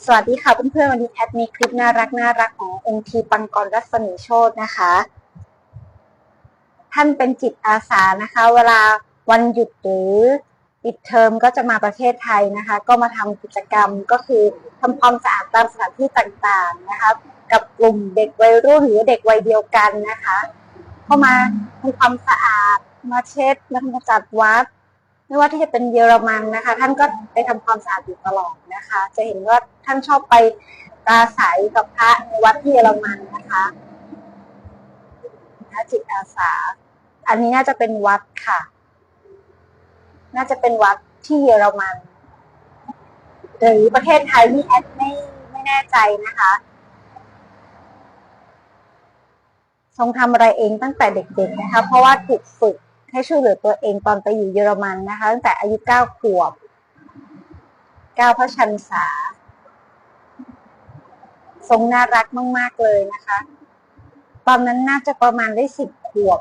สวัสดีค่ะเพื่อนๆวันนี้แอดมีคลิปน่ารักน่ารักขององค์ทีปังกรรัศมีโชตนะคะ ท่านเป็นจิตอาสานะคะ เวลาวันหยุดหรือปิดเทอมก็จะมาประเทศไทยนะคะ ก็มาทำกิจกรรมก็คือทำความสะอาดตามสถานที่ต่างๆนะคะ กับกลุ่มเด็กวัยรุ่นหรือเด็กวัยเดียวกันนะคะ เข้ามาทำความสะอาดมาเช็ดมาทำมสะอาดวัด ไม่ว่าที่จะเป็นเยอรมันนะคะ ท่านก็ไปทำความสะอาดอยู่ตลอดนะคะ จะเห็นว่าท่านชอบไปปราศัยกับพระในวัดที่เยอรมันนะคะนะจิตอาสา อันนี้น่าจะเป็นวัดค่ะ น่าจะเป็นวัดที่เยอรมันหรือประเทศไทยนี่แอดไม่ไม่แน่ใจนะคะ ทรงทำอะไรเองตั้งแต่เด็กๆนะคะ เพราะว่าถูกฝึก ให้ช่วยเหลือตัวเองตอนไปอยู่เยอรมันนะคะตั้งแต่อายุเก้าขวบเก้าพระชันษา ทรงน่ารักมาก ๆ เลยนะคะ ตอนนั้นน่าจะประมาณได้สิบขวบ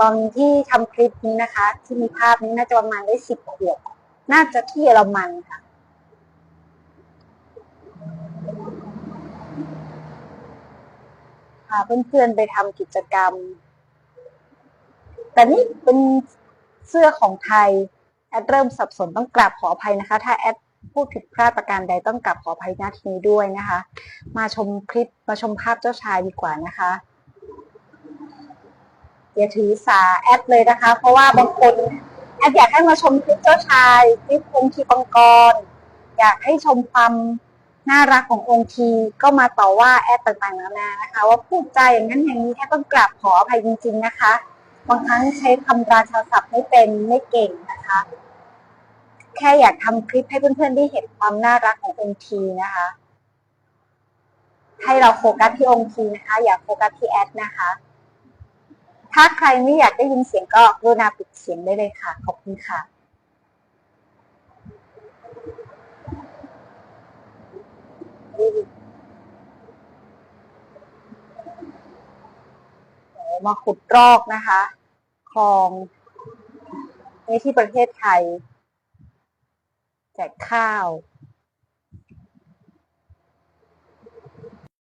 ตอนที่ทำคลิปนี้นะคะ ที่มีภาพนี้น่าจะประมาณได้สิบขวบ น่าจะที่เยอรมันค่ะพาเพื่อนๆไปทำกิจกรรม แต่นี่เป็นเสื้อของไทย แอดเริ่มสับสนต้องกราบขออภัยนะคะ ถ้าแอดพูดผิดพลาดประการใดต้องกราบขออภัยณที่นี้ด้วยนะคะ มาชมคลิปมาชมภาพเจ้าชายดีกว่านะคะอย่าถือสาแอดเลยนะคะ เพราะว่าบางคนแอดอยากให้มาชมคลิปเจ้าชายคลิปองค์ทีปังกร อยากให้ชมความน่ารักขององค์ทีก็มาต่อว่าแอดต่างๆนานานะคะ ว่าพูดใจอย่างนั้นอย่างนี้แอดต้องกราบขออภัยจริง ๆ นะคะ บางครั้งใช้คำราชาศัพท์ไม่เป็นไม่เก่งนะคะ แค่อยากทำคลิปให้เพื่อนๆได้เห็นความน่ารักขององค์ทีนะคะ ให้เราโฟกัสที่องค์ทีนะคะ อย่าโฟกัสที่แอดนะคะ ถ้าใครไม่อยากได้ยินเสียงก็รุณาปิดเสียงได้เลยค่ะ ขอบคุณค่ะมาขุดรอกนะคะ คลองในที่ประเทศไทย แจกข้าว